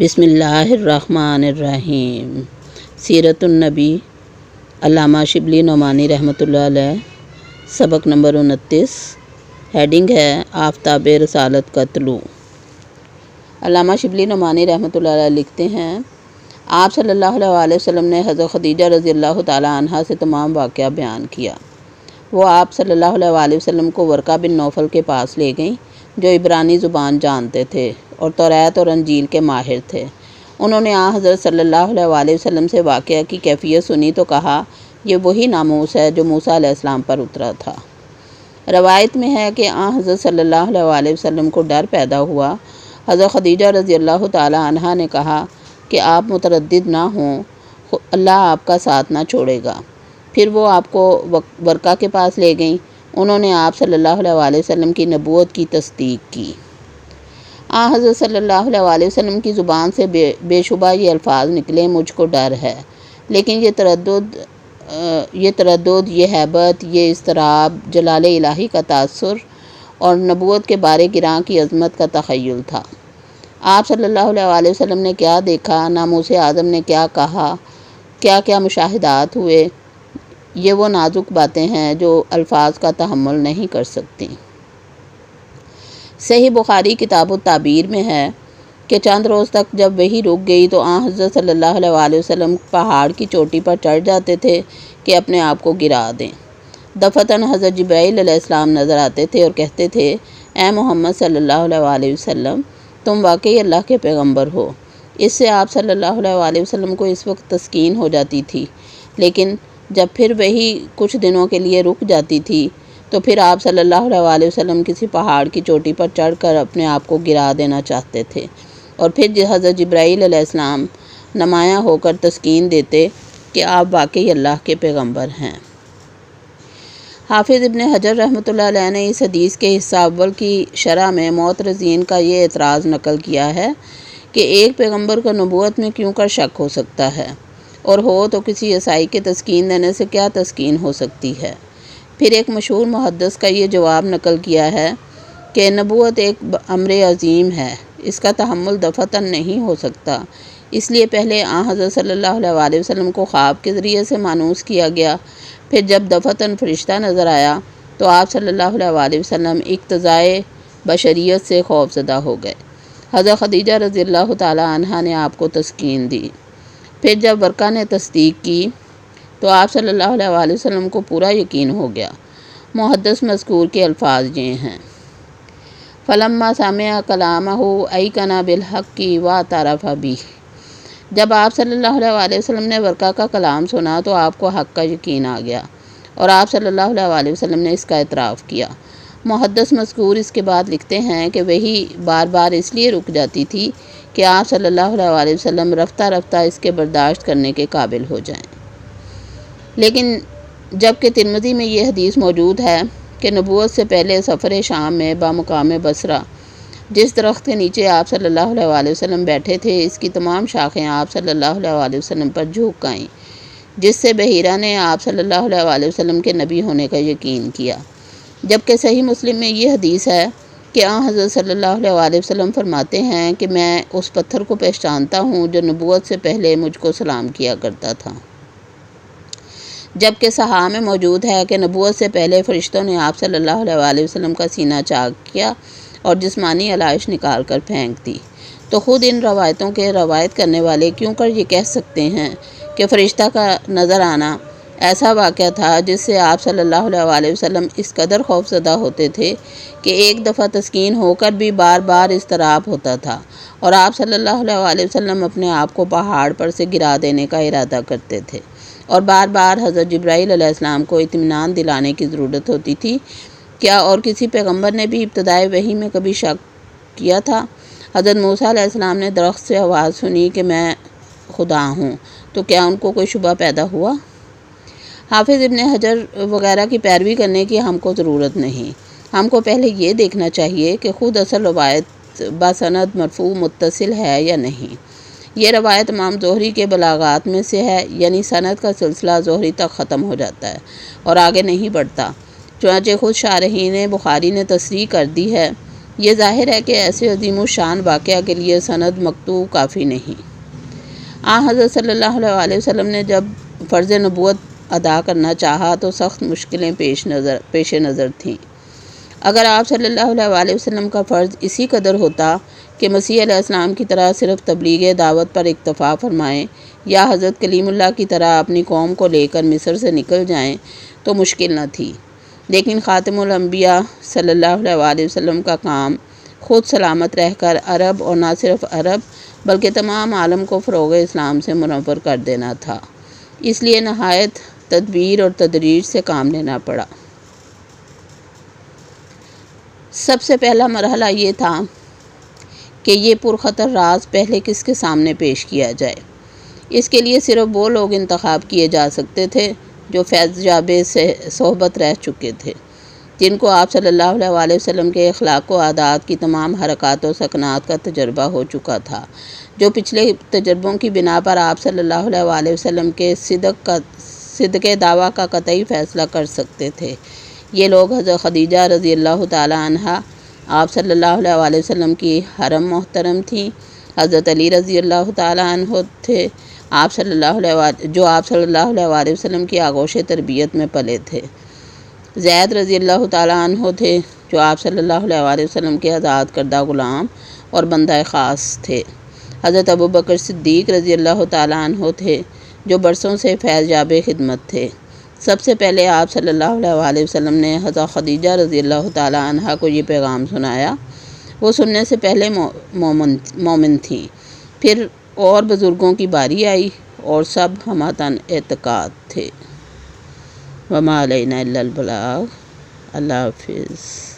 بسم اللہ الرحمن الرحیم۔ سیرت النبی، علامہ شبلی نعمانی رحمۃ اللہ علیہ، سبق نمبر انتیس۔ ہیڈنگ ہے آفتاب رسالت کا طلوع۔ علامہ شبلی نعمانی رحمۃ اللہ علیہ لکھتے ہیں، آپ صلی اللہ علیہ وسلم نے حضرت خدیجہ رضی اللہ تعالیٰ عنہ سے تمام واقعہ بیان کیا۔ وہ آپ صلی اللہ علیہ وسلم کو ورقہ بن نوفل کے پاس لے گئیں، جو عبرانی زبان جانتے تھے۔ اور توریت اور انجیل کے ماہر تھے۔ انہوں نے آ حضرت صلی اللہ علیہ وسلم سے واقعہ کی کیفیت سنی تو کہا، یہ وہی ناموس ہے جو موسیٰ علیہ السلام پر اترا تھا۔ روایت میں ہے کہ آ حضرت صلی اللہ علیہ وسلم کو ڈر پیدا ہوا۔ حضرت خدیجہ رضی اللہ تعالیٰ عنہ نے کہا کہ آپ متردد نہ ہوں، اللہ آپ کا ساتھ نہ چھوڑے گا۔ پھر وہ آپ کو ورقہ کے پاس لے گئیں۔ انہوں نے آپ صلی اللہ علیہ وسلم کی نبوت کی تصدیق کی۔ آ، حضرت صلی اللہ علیہ وسلم کی زبان سے بے بے شبہ یہ الفاظ نکلے، مجھ کو ڈر ہے۔ لیکن یہ تردد یہ تردد، یہ حیبت، یہ اضطراب، جلال الہی کا تاثر اور نبوت کے بارے گراں کی عظمت کا تخیل تھا۔ آپ صلی اللہ علیہ وسلم نے کیا دیکھا؟ ناموس اعظم نے کیا کہا؟ کیا کیا مشاہدات ہوئے؟ یہ وہ نازک باتیں ہیں جو الفاظ کا تحمل نہیں کر سکتی صحیح بخاری کتاب التعبیر میں ہے کہ چند روز تک جب وہی رک گئی تو آن حضرت صلی اللہ علیہ وسلم پہاڑ کی چوٹی پر چڑھ جاتے تھے کہ اپنے آپ کو گرا دیں۔ دفتاً حضرت جبرائیل علیہ السلام نظر آتے تھے اور کہتے تھے، اے محمد صلی اللہ علیہ وسلم، تم واقعی اللہ کے پیغمبر ہو۔ اس سے آپ صلی اللہ علیہ وسلم کو اس وقت تسکین ہو جاتی تھی۔ لیکن جب پھر وہی کچھ دنوں کے لیے رک جاتی تھی تو پھر آپ صلی اللہ علیہ وسلم کسی پہاڑ کی چوٹی پر چڑھ کر اپنے آپ کو گرا دینا چاہتے تھے۔ اور پھر حضرت جبرائیل علیہ السلام نمایاں ہو کر تسکین دیتے کہ آپ واقعی اللہ کے پیغمبر ہیں۔ حافظ ابن حجر رحمۃ اللہ علیہ نے اس حدیث کے حصہ اول کی شرح میں معترضین کا یہ اعتراض نقل کیا ہے کہ ایک پیغمبر کو نبوت میں کیوں کر شک ہو سکتا ہے؟ اور ہو تو کسی عیسائی کے تسکین دینے سے کیا تسکین ہو سکتی ہے؟ پھر ایک مشہور محدث کا یہ جواب نقل کیا ہے کہ نبوت ایک امر عظیم ہے، اس کا تحمل دفتن نہیں ہو سکتا۔ اس لیے پہلے آ حضرت صلی اللہ علیہ وسلم کو خواب کے ذریعے سے مانوس کیا گیا۔ پھر جب دفتن فرشتہ نظر آیا تو آپ صلی اللہ علیہ وسلم اقتضائے بشریت سے خوف زدہ ہو گئے۔ حضرت خدیجہ رضی اللہ تعالیٰ عنہ نے آپ کو تسکین دی۔ پھر جب ورقہ نے تصدیق کی تو آپ صلی اللہ علیہ وسلم کو پورا یقین ہو گیا۔ محدث مذکور کے الفاظ یہ ہیں۔ فلما سامع کلامہ ای کنا بالحق کی وا طرف بھی جب آپ صلی اللہ علیہ وسلم نے ورقہ کا کلام سنا تو آپ کو حق کا یقین آ گیا اور آپ صلی اللہ علیہ وسلم نے اس کا اعتراف کیا۔ محدث مذکور اس کے بعد لکھتے ہیں کہ وہی بار بار اس لیے رک جاتی تھی کہ آپ صلی اللہ علیہ وسلم رفتہ رفتہ اس کے برداشت کرنے کے قابل ہو جائیں۔ لیکن جبکہ ترمزی میں یہ حدیث موجود ہے کہ نبوت سے پہلے سفر شام میں بامقام بصرہ، جس درخت کے نیچے آپ صلی اللہ علیہ وسلم بیٹھے تھے، اس کی تمام شاخیں آپ صلی اللہ علیہ وسلم پر جھوک آئیں جس سے بحیرہ نے آپ صلی اللہ علیہ وسلم کے نبی ہونے کا یقین کیا۔ جبکہ صحیح مسلم میں یہ حدیث ہے کہ آن حضرت صلی اللہ علیہ وسلم فرماتے ہیں کہ میں اس پتھر کو پہچانتا ہوں جو نبوت سے پہلے مجھ کو سلام کیا کرتا تھا۔ جبکہ صحا میں موجود ہے کہ نبوت سے پہلے فرشتوں نے آپ صلی اللہ علیہ وسلم کا سینہ چاک کیا اور جسمانی علائش نکال کر پھینک دی۔ تو خود ان روایتوں کے روایت کرنے والے کیوں کر یہ کہہ سکتے ہیں کہ فرشتہ کا نظر آنا ایسا واقعہ تھا جس سے آپ صلی اللہ علیہ وسلم اس قدر خوف زدہ ہوتے تھے کہ ایک دفعہ تسکین ہو کر بھی بار بار اضطراب ہوتا تھا اور آپ صلی اللہ علیہ وسلم اپنے آپ کو پہاڑ پر سے گرا دینے کا ارادہ کرتے تھے۔ اور بار بار حضرت جبرائیل علیہ السلام کو اطمینان دلانے کی ضرورت ہوتی تھی۔ کیا اور کسی پیغمبر نے بھی ابتدائی وہی میں کبھی شک کیا تھا؟ حضرت موسیٰ علیہ السلام نے درخت سے آواز سنی کہ میں خدا ہوں، تو کیا ان کو کوئی شبہ پیدا ہوا؟ حافظ ابن حجر وغیرہ کی پیروی کرنے کی ہم کو ضرورت نہیں۔ ہم کو پہلے یہ دیکھنا چاہیے کہ خود اصل روایت باسند مرفوع متصل ہے یا نہیں۔ یہ روایت امام ظہری کے بلاغات میں سے ہے یعنی صنعت کا سلسلہ ظہری تک ختم ہو جاتا ہے اور آگے نہیں بڑھتا۔ چنانچہ خود شارحین بخاری نے تصریح کر دی ہے۔ یہ ظاہر ہے کہ ایسے عظیم و شان واقعہ کے لیے سند مکتو کافی نہیں۔ آ حضرت صلی اللہ علیہ وسلم نے جب فرض نبوت ادا کرنا چاہا تو سخت مشکلیں پیش نظر پیش نظر تھیں۔ اگر آپ صلی اللہ علیہ وسلم کا فرض اسی قدر ہوتا کہ مسیح علیہ السلام کی طرح صرف تبلیغ دعوت پر اکتفا فرمائیں یا حضرت کلیم اللہ کی طرح اپنی قوم کو لے کر مصر سے نکل جائیں تو مشکل نہ تھی۔ لیکن خاتم الانبیاء صلی اللہ علیہ وسلم کا کام خود سلامت رہ کر عرب اور نہ صرف عرب بلکہ تمام عالم کو فروغ اسلام سے منور کر دینا تھا۔ اس لیے نہایت تدبیر اور تدریج سے کام لینا پڑا۔ سب سے پہلا مرحلہ یہ تھا کہ یہ پرخطر راز پہلے کس کے سامنے پیش کیا جائے۔ اس کے لیے صرف وہ لوگ انتخاب کیے جا سکتے تھے جو فیض جابے سے صحبت رہ چکے تھے، جن کو آپ صلی اللہ علیہ وسلم کے اخلاق و عادات کی تمام حرکات و سکنات کا تجربہ ہو چکا تھا، جو پچھلے تجربوں کی بنا پر آپ صلی اللہ علیہ وسلم کے صدق کا، صدق دعویٰ کا قطعی فیصلہ کر سکتے تھے۔ یہ لوگ حضرت خدیجہ رضی اللہ تعالیٰ عنہ آپ صلی اللہ علیہ وسلم کی حرم محترم تھیں۔ حضرت علی رضی اللہ تعالیٰ عنہ تھے۔ آپ صلی اللہ علیہ جو آپ صلی اللہ علیہ وسلم کی آغوش تربیت میں پلے تھے۔ زید رضی اللہ تعالیٰ عنہ تھے، جو آپ صلی اللہ علیہ وسلم کے آزاد کردہ غلام اور بندہ خاص تھے۔ حضرت ابو بکر صدیق رضی اللہ تعالیٰ عنہ تھے، جو برسوں سے فیض جاب خدمت تھے۔ سب سے پہلے آپ صلی اللہ علیہ وسلم نے حضرت خدیجہ رضی اللہ تعالیٰ عنہ کو یہ پیغام سنایا۔ وہ سننے سے پہلے مومن مومن تھیں پھر اور بزرگوں کی باری آئی اور سب ہماتن اعتقاد تھے۔ وما علینا البلاغ۔ اللہ حافظ۔